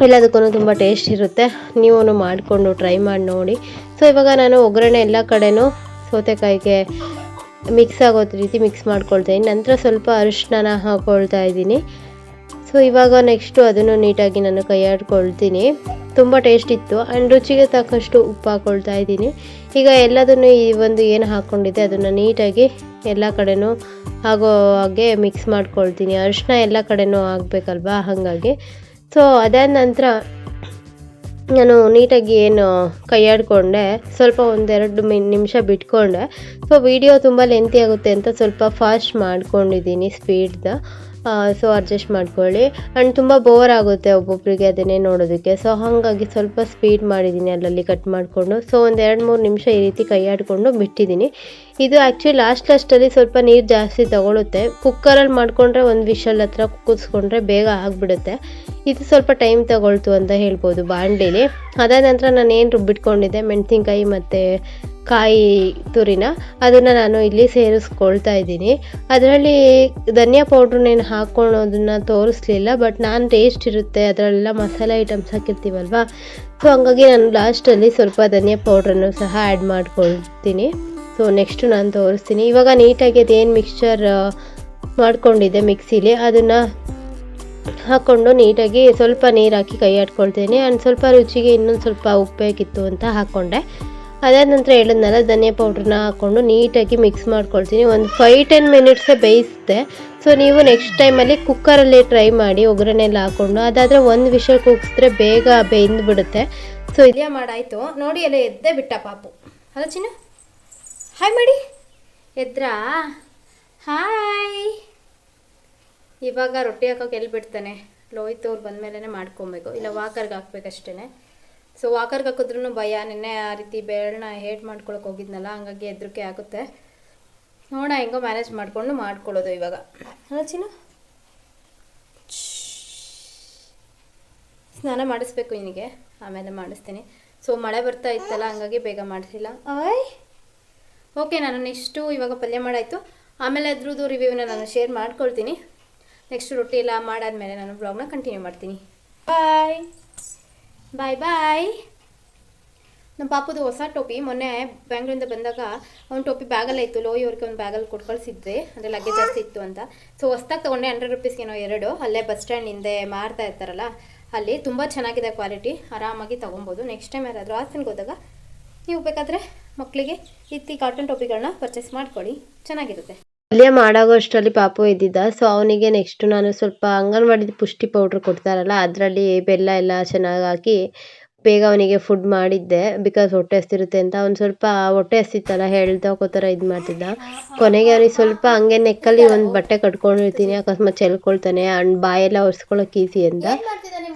ಎಲ್ಲದಕ್ಕೂ ತುಂಬ ಟೇಸ್ಟ್ ಇರುತ್ತೆ. ನೀವು ಮಾಡಿಕೊಂಡು ಟ್ರೈ ಮಾಡಿ ನೋಡಿ. ಸೊ ಇವಾಗ ನಾನು ಒಗ್ಗರಣೆ ಎಲ್ಲ ಕಡೆನೂ ಸೌತೆಕಾಯಿಗೆ ಮಿಕ್ಸ್ ಆಗೋ ರೀತಿ ಮಿಕ್ಸ್ ಮಾಡ್ಕೊಳ್ತಾ ಇದ್ದೀನಿ. ನಂತರ ಸ್ವಲ್ಪ ಅರಿಶಿನ ಹಾಕ್ಕೊಳ್ತಾ ಇದ್ದೀನಿ. ಸೊ ಇವಾಗ ನೆಕ್ಸ್ಟು ಅದನ್ನು ನೀಟಾಗಿ ನಾನು ಕೈಯಾಡ್ಕೊಳ್ತೀನಿ ತುಂಬ ಟೇಸ್ಟ್ ಇತ್ತು. ಆ್ಯಂಡ್ ರುಚಿಗೆ ತಕ್ಕಷ್ಟು ಉಪ್ಪು ಹಾಕ್ಕೊಳ್ತಾ ಇದ್ದೀನಿ. ಈಗ ಎಲ್ಲದನ್ನು ಈ ಒಂದು ಏನು ಹಾಕ್ಕೊಂಡಿದ್ದೆ ಅದನ್ನು ನೀಟಾಗಿ ಎಲ್ಲ ಕಡೆನೂ ಆಗೋ ಹಾಗೆ ಮಿಕ್ಸ್ ಮಾಡ್ಕೊಳ್ತೀನಿ. ಅರಿಶಿನ ಎಲ್ಲ ಕಡೆನೂ ಆಗಬೇಕಲ್ವಾ? ಹಾಗಾಗಿ. ಸೊ ಅದಾದ ನಂತರ ನಾನು ನೀಟಾಗಿ ಏನು ಕೈಯಾಡಿಕೊಂಡೆ ಸ್ವಲ್ಪ ಒಂದೆರಡು ಮಿ ನಿಮಿಷ ಬಿಟ್ಕೊಂಡೆ. ಸೊ ವಿಡಿಯೋ ತುಂಬ ಲೆಂತಿ ಆಗುತ್ತೆ ಅಂತ ಸ್ವಲ್ಪ ಫಾಸ್ಟ್ ಮಾಡ್ಕೊಂಡಿದ್ದೀನಿ ಸ್ಪೀಡ್ದ ಸೊ ಅಡ್ಜಸ್ಟ್ ಮಾಡ್ಕೊಳ್ಳಿ. ಆ್ಯಂಡ್ ತುಂಬ ಬೋರ್ ಆಗುತ್ತೆ ಒಬ್ಬೊಬ್ಬರಿಗೆ ಅದನ್ನೇ ನೋಡೋದಕ್ಕೆ. ಸೊ ಹಾಗಾಗಿ ಸ್ವಲ್ಪ ಸ್ಪೀಡ್ ಮಾಡಿದ್ದೀನಿ ಅಲ್ಲಲ್ಲಿ ಕಟ್ ಮಾಡಿಕೊಂಡು. ಸೊ ಒಂದು ಎರಡು ಮೂರು ನಿಮಿಷ ಈ ರೀತಿ ಕೈಯಾಡಿಕೊಂಡು ಬಿಟ್ಟಿದ್ದೀನಿ. ಇದು ಆ್ಯಕ್ಚುಲಿ ಲಾಸ್ಟ್ ಲಾಸ್ಟಲ್ಲಿ ಸ್ವಲ್ಪ ನೀರು ಜಾಸ್ತಿ ತಗೊಳುತ್ತೆ. ಕುಕ್ಕರಲ್ಲಿ ಮಾಡಿಕೊಂಡ್ರೆ ಒಂದು ವಿಷಲ್ ಹತ್ರ ಕುದಿಸ್ಕೊಂಡ್ರೆ ಬೇಗ ಆಗಿಬಿಡುತ್ತೆ. ಇದು ಸ್ವಲ್ಪ ಟೈಮ್ ತಗೊಳ್ತು ಅಂತ ಹೇಳ್ಬೋದು ಬಾಣಲಿಲಿ ಅದಾದ ನಂತರ ನಾನು ಏನು ರುಬ್ಬಿಟ್ಕೊಂಡಿದ್ದೆ? ಮೆಣಸಿನ್ಕಾಯಿ ಮತ್ತು ಕಾಯಿ ತುರಿನ. ಅದನ್ನು ನಾನು ಇಲ್ಲಿ ಸೇರಿಸ್ಕೊಳ್ತಾ ಇದ್ದೀನಿ. ಅದರಲ್ಲಿ ಧನಿಯಾ ಪೌಡ್ರನ್ನೇನು ಹಾಕ್ಕೊಳೋದನ್ನ ತೋರಿಸ್ಲಿಲ್ಲ ಬಟ್ ನಾನು ಟೇಸ್ಟ್ ಇರುತ್ತೆ. ಅದರಲ್ಲೆಲ್ಲ ಮಸಾಲೆ ಐಟಮ್ಸ್ ಹಾಕಿರ್ತೀವಲ್ವ? ಸೊ ಹಂಗಾಗಿ ನಾನು ಲಾಸ್ಟಲ್ಲಿ ಸ್ವಲ್ಪ ಧನಿಯಾ ಪೌಡ್ರನ್ನು ಸಹ ಆ್ಯಡ್ ಮಾಡ್ಕೊಳ್ತೀನಿ. ಸೊ ನೆಕ್ಸ್ಟು ನಾನು ತೋರಿಸ್ತೀನಿ. ಇವಾಗ ನೀಟಾಗಿ ಅದೇನು ಮಿಕ್ಸ್ಚರ್ ಮಾಡಿಕೊಂಡಿದ್ದೆ ಮಿಕ್ಸಿಲಿ ಅದನ್ನು ಹಾಕ್ಕೊಂಡು ನೀಟಾಗಿ ಸ್ವಲ್ಪ ನೀರು ಹಾಕಿ ಕೈ ಆಡ್ಕೊಳ್ತೀನಿ. ಆ್ಯಂಡ್ ಸ್ವಲ್ಪ ರುಚಿಗೆ ಇನ್ನೊಂದು ಸ್ವಲ್ಪ ಉಪ್ಪು ಅಂತ ಹಾಕ್ಕೊಂಡೆ ಅದಾದ ನಂತರ ಹೇಳಿದ್ನಲ್ಲ ಧನಿಯಾ ಪೌಡ್ರನ್ನ ಹಾಕ್ಕೊಂಡು ನೀಟಾಗಿ ಮಿಕ್ಸ್ ಮಾಡ್ಕೊಳ್ತೀನಿ. ಒಂದು ಫೈವ್ ಟೆನ್ ಮಿನಿಟ್ಸೇ ಬೇಯಿಸಿದೆ. ಸೊ ನೀವು ನೆಕ್ಸ್ಟ್ ಟೈಮಲ್ಲಿ ಕುಕ್ಕರಲ್ಲಿ ಟ್ರೈ ಮಾಡಿ ಒಗ್ಗರಣೆ ಎಲ್ಲ ಹಾಕ್ಕೊಂಡು ಅದಾದರೆ ಒಂದು ವಿಷಯ ಕೂಗಿಸಿದ್ರೆ ಬೇಗ ಬೆಂದು ಬಿಡುತ್ತೆ. ಸೊ ಇದೆಯಾ ಮಾಡಾಯಿತು. ನೋಡಿ, ಎಲ್ಲ ಎದ್ದೆ ಬಿಟ್ಟ ಪಾಪು. ಅಲ್ಲ ಚಿನ್ನ? ಹಾಯ್ ಮಾಡಿ. ಎದ್ರಾ? ಹಾಯ್ ಇವಾಗ ರೊಟ್ಟಿ ಹಾಕೋಕೆ ಎಲ್ಲಿ ಬಿಡ್ತಾನೆ? ಲೋಹಿತ್ ಅವ್ರು ಬಂದಮೇಲೆ ಮಾಡ್ಕೊಬೇಕು. ಇಲ್ಲ ವಾಕರ್ಗೆ ಹಾಕ್ಬೇಕಷ್ಟೇ ಸೊ ವಾಕರ್ಗೆ ಹಾಕಿದ್ರೂ ಭಯ. ನಿನ್ನೆ ಆ ರೀತಿ ಬೆರಳನ್ನ ಹೇಟ್ ಮಾಡ್ಕೊಳಕ್ಕೆ ಹೋಗಿದ್ನಲ್ಲ, ಹಂಗಾಗಿ ಹೆದ್ರಿಕೆ ಆಗುತ್ತೆ. ನೋಡ ಹೆಂಗೋ ಮ್ಯಾನೇಜ್ ಮಾಡಿಕೊಂಡು ಮಾಡ್ಕೊಳ್ಳೋದು ಇವಾಗ. ಸ್ನಾನ ಮಾಡಿಸ್ಬೇಕು ಇವನಿಗೆ. ಆಮೇಲೆ ಮಾಡಿಸ್ತೀನಿ. ಸೊ ಮಳೆ ಬರ್ತಾ ಇತ್ತಲ್ಲ, ಹಂಗಾಗಿ ಬೇಗ ಮಾಡಿಸಿಲ್ಲ. ಆಯ್! ಓಕೆ ನಾನು ನೆಕ್ಸ್ಟು ಇವಾಗ ಪಲ್ಯ ಮಾಡಾಯಿತು. ಆಮೇಲೆ ಅದ್ರದ್ದು ರಿವ್ಯೂನ ನಾನು ಶೇರ್ ಮಾಡ್ಕೊಳ್ತೀನಿ. ನೆಕ್ಸ್ಟ್ ರೊಟ್ಟಿ ಎಲ್ಲ ಮಾಡಾದ್ಮೇಲೆ ನಾನು ಬ್ಲಾಗ್ನ ಕಂಟಿನ್ಯೂ ಮಾಡ್ತೀನಿ. ಬಾಯ್ ಬಾಯ್ ಬಾಯ್ ನಮ್ಮ ಪಾಪದು ಹೊಸ ಟೋಪಿ, ಮೊನ್ನೆ ಬ್ಯಾಂಗ್ಳೂರಿಂದ ಬಂದಾಗ ಅವ್ನ ಟೋಪಿ ಬ್ಯಾಗಲ್ಲ ಇತ್ತು ಲೋ ಅವ್ರಿಗೆ ಒಂದು ಬ್ಯಾಗಲ್ಲಿ ಕೊಟ್ಟು ಕಳಿಸಿದ್ದೆ ಅಂದರೆ ಲಗೇಜ್ ಜಾಸ್ತಿ ಇತ್ತು ಅಂತ. ಸೊ ಹೊಸ್ದಾಗಿ ತೊಗೊಂಡೆ ಹಂಡ್ರೆಡ್ ರುಪೀಸ್ಗೇನೋ ಎರಡು. ಅಲ್ಲೇ ಬಸ್ ಸ್ಟ್ಯಾಂಡ್ ಹಿಂದೆ ಮಾರ್ತಾ ಇರ್ತಾರಲ್ಲ, ಅಲ್ಲಿ ತುಂಬ ಚೆನ್ನಾಗಿದೆ ಕ್ವಾಲಿಟಿ ಆರಾಮಾಗಿ ತೊಗೊಬೋದು. ನೆಕ್ಸ್ಟ್ ಟೈಮ್ ಯಾರಾದರೂ ಹಾಸನ್ಗೆ ಹೋದಾಗ ನೀವು ಬೇಕಾದರೆ ಮಕ್ಕಳಿಗೆ ಇತ್ತಿ ಕಾಟನ್ ಟೋಪಿಗಳನ್ನ ಪರ್ಚೇಸ್ ಮಾಡ್ಕೊಳ್ಳಿ. ಚೆನ್ನಾಗಿರುತ್ತೆ. ಪಲ್ಯ ಮಾಡಾಗೋ ಅಷ್ಟರಲ್ಲಿ ಪಾಪು ಇದ್ದಿದ್ದ. ಸೊ ಅವನಿಗೆ ನೆಕ್ಸ್ಟ್ ನಾನು ಸ್ವಲ್ಪ ಅಂಗನವಾಡಿ ಪುಷ್ಟಿ ಪೌಡ್ರ್ ಕೊಡ್ತಾರಲ್ಲ, ಅದರಲ್ಲಿ ಬೆಲ್ಲ ಎಲ್ಲ ಚೆನ್ನಾಗಿ ಹಾಕಿ ಬೇಗ ಅವನಿಗೆ ಫುಡ್ ಮಾಡಿದ್ದೆ. ಬಿಕಾಸ್ ಹೊಟ್ಟೆ ಹಸ್ತಿರುತ್ತೆ ಅಂತ ಅವ್ನು ಸ್ವಲ್ಪ ಹೊಟ್ಟೆ ಹಸ್ತಿತ್ತಲ್ಲ, ಹೇಳ್ತಾ ಹೋಗೋತರ ಇದು ಮಾಡ್ತಿದ್ದ. ಕೊನೆಗೆ ಅವನಿಗೆ ಸ್ವಲ್ಪ ಹಂಗೆ ನೆಕ್ಕಲ್ಲಿ ಒಂದು ಬಟ್ಟೆ ಕಟ್ಕೊಂಡಿರ್ತೀನಿ ಅಕಸ್ಮಾತ್ ಚೆಲ್ಕೊಳ್ತಾನೆ ಅಂಡ್ ಬಾಯೆಲ್ಲ ಒರೆಸ್ಕೊಳಕ್ಕೆ ಈಸಿ ಅಂತ.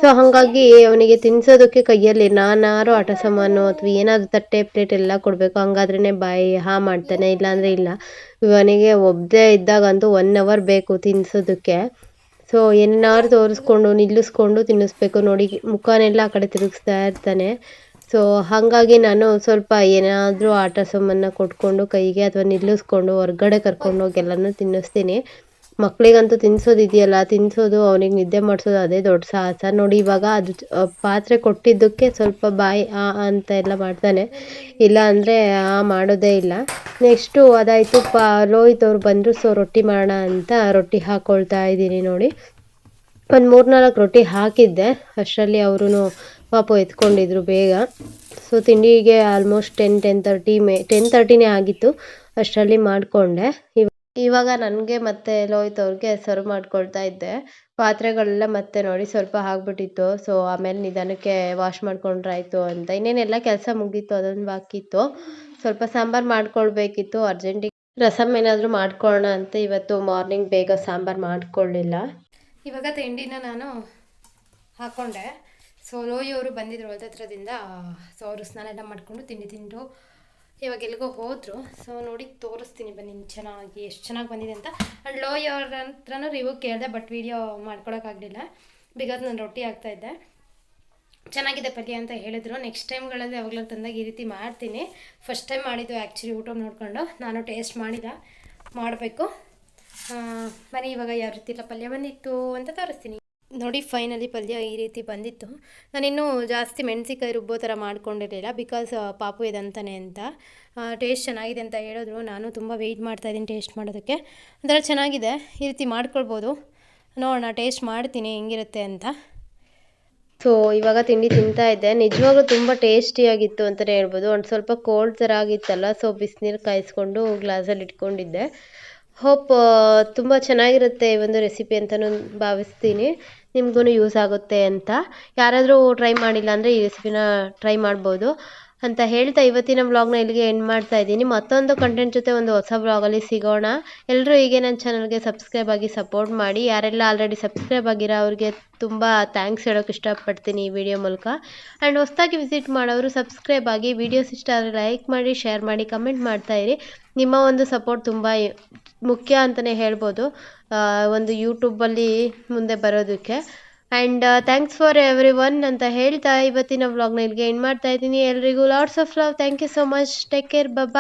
ಸೊ ಹಾಗಾಗಿ ಅವನಿಗೆ ತಿನ್ಸೋದಕ್ಕೆ ಕೈಯಲ್ಲಿ ನಾನಾರು ಆಟ ಸಾಮಾನು ಅಥವಾ ಏನಾದರೂ ತಟ್ಟೆ ಪ್ಲೇಟ್ ಎಲ್ಲ ಕೊಡಬೇಕು. ಹಂಗಾದ್ರೇ ಬಾಯಿ ಹಾ ಮಾಡ್ತಾನೆ, ಇಲ್ಲಾಂದರೆ ಇಲ್ಲ. ಇವನಿಗೆ ಒಬ್ಬದೇ ಇದ್ದಾಗಂತೂ ಒನ್ ಅವರ್ ಬೇಕು ತಿನ್ಸೋದಕ್ಕೆ. ಸೊ ಏನಾದ್ರು ತೋರಿಸ್ಕೊಂಡು, ನಿಲ್ಲಿಸ್ಕೊಂಡು ತಿನ್ನಿಸ್ಬೇಕು. ನೋಡಿ, ಮುಖನೆಲ್ಲ ಆ ಕಡೆ ತಿರುಗಿಸ್ತಾ ಇರ್ತಾನೆ. ಸೊ ಹಾಗಾಗಿ ನಾನು ಸ್ವಲ್ಪ ಏನಾದರೂ ಆಟ ಸಾಮಾನ ಕೊಟ್ಕೊಂಡು, ಕೈಗೆ ಅಥವಾ ನಿಲ್ಲಿಸ್ಕೊಂಡು, ಹೊರ್ಗಡೆ ಕರ್ಕೊಂಡೋಗಿ ಎಲ್ಲನೂ ತಿನ್ನಿಸ್ತೀನಿ. ಮಕ್ಕಳಿಗಂತೂ ಇದೆಯಲ್ಲ ತಿನ್ಸೋದು, ಅವನಿಗೆ ನಿದ್ದೆ ಮಾಡಿಸೋದು ಅದೇ ದೊಡ್ಡ ಸಾಹಸ. ನೋಡಿ ಇವಾಗ ಅದು ಪಾತ್ರೆ ಕೊಟ್ಟಿದ್ದಕ್ಕೆ ಸ್ವಲ್ಪ ಬಾಯಿ ಆ ಅಂತ ಎಲ್ಲ ಮಾಡ್ತಾನೆ. ಇಲ್ಲ ಅಂದರೆ ಆ ಮಾಡೋದೇ ಇಲ್ಲ. ನೆಕ್ಸ್ಟು ಅದಾಯಿತು, ಪಾ ರೋಹಿತ್ ಅವ್ರು ಬಂದರು, ಸೊ, ರೊಟ್ಟಿ ಮಾಡೋಣ ಅಂತ ರೊಟ್ಟಿ ಹಾಕ್ಕೊಳ್ತಾ ಇದ್ದೀನಿ ನೋಡಿ. ಒಂದು ಮೂರ್ನಾಲ್ಕು ರೊಟ್ಟಿ ಹಾಕಿದ್ದೆ. ಅಷ್ಟರಲ್ಲಿ ಅವರು ಪಾಪ ಎತ್ಕೊಂಡಿದ್ರು ಬೇಗ. ಸೊ, ತಿಂಡಿಗೆ almost ten ten thirty may ten ತರ್ಟಿನೇ ಆಗಿತ್ತು. ಅಷ್ಟರಲ್ಲಿ ಮಾಡಿಕೊಂಡೆ. ಇವಾಗ ನನಗೆ ಮತ್ತೆ ಲೋಹಿತ್ ಅವ್ರಿಗೆ ಸರ್ವ್ ಮಾಡ್ಕೊಳ್ತಾ ಇದ್ದೆ. ಪಾತ್ರೆಗಳೆಲ್ಲ ಮತ್ತೆ ನೋಡಿ ಸ್ವಲ್ಪ ಆಗ್ಬಿಟ್ಟಿತ್ತು. ಸೊ ಆಮೇಲೆ ನಿಧಾನಕ್ಕೆ ವಾಶ್ ಮಾಡ್ಕೊಂಡ್ರಾಯ್ತು ಅಂತ. ಇನ್ನೇನೆಲ್ಲ ಕೆಲಸ ಮುಗೀತು, ಅದೊಂದು ಬಾಕಿ ಇತ್ತು ಸ್ವಲ್ಪ ಸಾಂಬಾರು ಮಾಡ್ಕೊಳ್ಬೇಕಿತ್ತು. ಅರ್ಜೆಂಟಿಗೆ ರಸಮ್ ಏನಾದರೂ ಮಾಡ್ಕೊಳ್ಳೋಣ ಅಂತ ಇವತ್ತು ಮಾರ್ನಿಂಗ್ ಬೇಗ ಸಾಂಬಾರು ಮಾಡ್ಕೊಳ್ಳಿಲ್ಲ ಇವಾಗ ತಿಂಡಿನ ನಾನು ಹಾಕ್ಕೊಂಡೆ ಸೊ ಲೋಯಿ ಅವರು ಬಂದಿದ್ರು ಹೊಲ್ದ ಹತ್ರದಿಂದ ಸೊ ಅವರು ಸ್ನಾನ ಎಲ್ಲ ಮಾಡಿಕೊಂಡು ತಿಂಡಿ ತಿಂದು ಇವಾಗ ಎಲ್ಲಿಗೋ ಹೋದರು. ಸೊ ನೋಡಿ ತೋರಿಸ್ತೀನಿ ಬನ್ನಿ ಚೆನ್ನಾಗಿ, ಎಷ್ಟು ಚೆನ್ನಾಗಿ ಬಂದಿದೆ ಅಂತ. ಆ್ಯಂಡ್ ಲೋ ಅವ್ರ ಹತ್ರನೂ ರಿವ್ಯೂ ಕೇಳಿದೆ ಬಟ್ ವೀಡಿಯೋ ಮಾಡ್ಕೊಳೋಕ್ಕಾಗಲಿಲ್ಲ ಬಿಕಾಸ್ ನಾನು ರೊಟ್ಟಿ ಹಾಕ್ತಾಯಿದ್ದೆ ಚೆನ್ನಾಗಿದೆ ಪಲ್ಯ ಅಂತ ಹೇಳಿದ್ರು. ನೆಕ್ಸ್ಟ್ ಟೈಮ್ಗಳಲ್ಲಿ ಯಾವಾಗಲೂ ತಂದಾಗ ಈ ರೀತಿ ಮಾಡ್ತೀನಿ. ಫಸ್ಟ್ ಟೈಮ್ ಮಾಡಿದ್ದು ಆ್ಯಕ್ಚುಲಿ ಯೂಟ್ಯೂಬ್ ನೋಡಿಕೊಂಡು. ನಾನು ಟೇಸ್ಟ್ ಮಾಡಿದ. ಮಾಡಬೇಕು. ಮನೆ ಇವಾಗ ಯಾವ ರೀತಿ ಇಲ್ಲ ಪಲ್ಯ ಬಂದಿತ್ತು ಅಂತ ತೋರಿಸ್ತೀನಿ. ನೋಡಿ ಫೈನಲಿ ಪಲ್ಯ ಈ ರೀತಿ ಬಂದಿತ್ತು. ನಾನಿನ್ನೂ ಜಾಸ್ತಿ ಮೆಣಸಿಕಾಯಿ ರುಬ್ಬೋ ಥರ ಮಾಡ್ಕೊಂಡಿರಲಿಲ್ಲ ಬಿಕಾಸ್ ಪಾಪು ಇದಂತಾನೆ ಅಂತ. ಟೇಸ್ಟ್ ಚೆನ್ನಾಗಿದೆ ಅಂತ ಹೇಳಿದ್ರು. ನಾನು ತುಂಬ ವೆಯ್ಟ್ ಮಾಡ್ತಾಯಿದ್ದೀನಿ ಟೇಸ್ಟ್ ಮಾಡೋದಕ್ಕೆ. ಒಂಥರ ಚೆನ್ನಾಗಿದೆ. ಈ ರೀತಿ ಮಾಡ್ಕೊಳ್ಬೋದು. ನೋಡೋಣ ಟೇಸ್ಟ್ ಮಾಡ್ತೀನಿ ಹೆಂಗಿರುತ್ತೆ ಅಂತ. ಸೊ ಇವಾಗ ತಿಂಡಿ ತಿಂತಾ ಇದ್ದೆ. ನಿಜವಾಗ್ಲೂ ತುಂಬ ಟೇಸ್ಟಿಯಾಗಿತ್ತು ಅಂತಲೇ ಹೇಳ್ಬೋದು. ಒಂದು ಸ್ವಲ್ಪ ಕೋಲ್ಡ್ ಥರ ಆಗಿತ್ತಲ್ಲ ಸೊ ಬಿಸಿನೀರು ಕಾಯಿಸ್ಕೊಂಡು ಗ್ಲಾಸಲ್ಲಿ ಇಟ್ಕೊಂಡಿದ್ದೆ. ಹೋಪ್ ತುಂಬ ಚೆನ್ನಾಗಿರುತ್ತೆ ಈ ಒಂದು ರೆಸಿಪಿ ಅಂತಲೂ ಭಾವಿಸ್ತೀನಿ. ನಿಮ್ಗೂ ಯೂಸ್ ಆಗುತ್ತೆ ಅಂತ. ಯಾರಾದರೂ ಟ್ರೈ ಮಾಡಿಲ್ಲ ಅಂದರೆ ಈ ರೆಸಿಪಿನ ಟ್ರೈ ಮಾಡ್ಬೋದು. ಅಂತ ಹೇಳ್ತಾ ಇವತ್ತಿನ ವ್ಲಾಗ್ನ ಇಲ್ಲಿಗೆ ಎಂಡ್ ಮಾಡ್ತಾ ಇದ್ದೀನಿ. ಮತ್ತೊಂದು ಕಂಟೆಂಟ್ ಜೊತೆ ಒಂದು ಹೊಸ ವ್ಲಾಗಲ್ಲಿ ಸಿಗೋಣ. ಎಲ್ಲರೂ ಹೀಗೆ ನನ್ನ ಚಾನಲ್ಗೆ ಸಬ್ಸ್ಕ್ರೈಬ್ ಆಗಿ ಸಪೋರ್ಟ್ ಮಾಡಿ. ಯಾರೆಲ್ಲ ಆಲ್ರೆಡಿ ಸಬ್ಸ್ಕ್ರೈಬ್ ಆಗಿರೋ ಅವ್ರಿಗೆ ತುಂಬ ಥ್ಯಾಂಕ್ಸ್ ಹೇಳೋಕೆ ಇಷ್ಟಪಡ್ತೀನಿ ಈ ವಿಡಿಯೋ ಮೂಲಕ. ಆ್ಯಂಡ್ ಹೊಸದಾಗಿ ವಿಸಿಟ್ ಮಾಡೋರು ಸಬ್ಸ್ಕ್ರೈಬ್ ಆಗಿ. ವಿಡಿಯೋಸ್ ಇಷ್ಟ ಆದರೆ ಲೈಕ್ ಮಾಡಿ ಶೇರ್ ಮಾಡಿ ಕಮೆಂಟ್ ಮಾಡ್ತಾ ಇರಿ. ನಿಮ್ಮ ಒಂದು ಸಪೋರ್ಟ್ ತುಂಬ ಮುಖ್ಯ ಅಂತಲೇ ಹೇಳ್ಬೋದು. ಒಂದು ಯೂಟ್ಯೂಬಲ್ಲಿ ಮುಂದೆ ಬರೋದಕ್ಕೆ. And thanks for everyone ಅಂತ ಹೇಳ್ತಾ ಇವತ್ತಿನ ವ್ಲಾಗ್ನ ಇಲ್ಲಿಗೆ ಎಂಡ್ ಮಾಡ್ತಾ ಇದ್ದೀನಿ. ಎಲ್ರಿಗೂ lots of love thank you so much take care bye